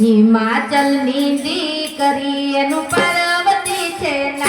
હિમાચલની દીકરી એનું પાર્વતી છે. નામ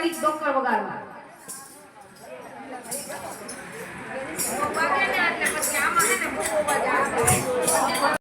તારીખ ડોક્ટર વગાડવા. ને એટલે પછી આમાં છે ને બહુ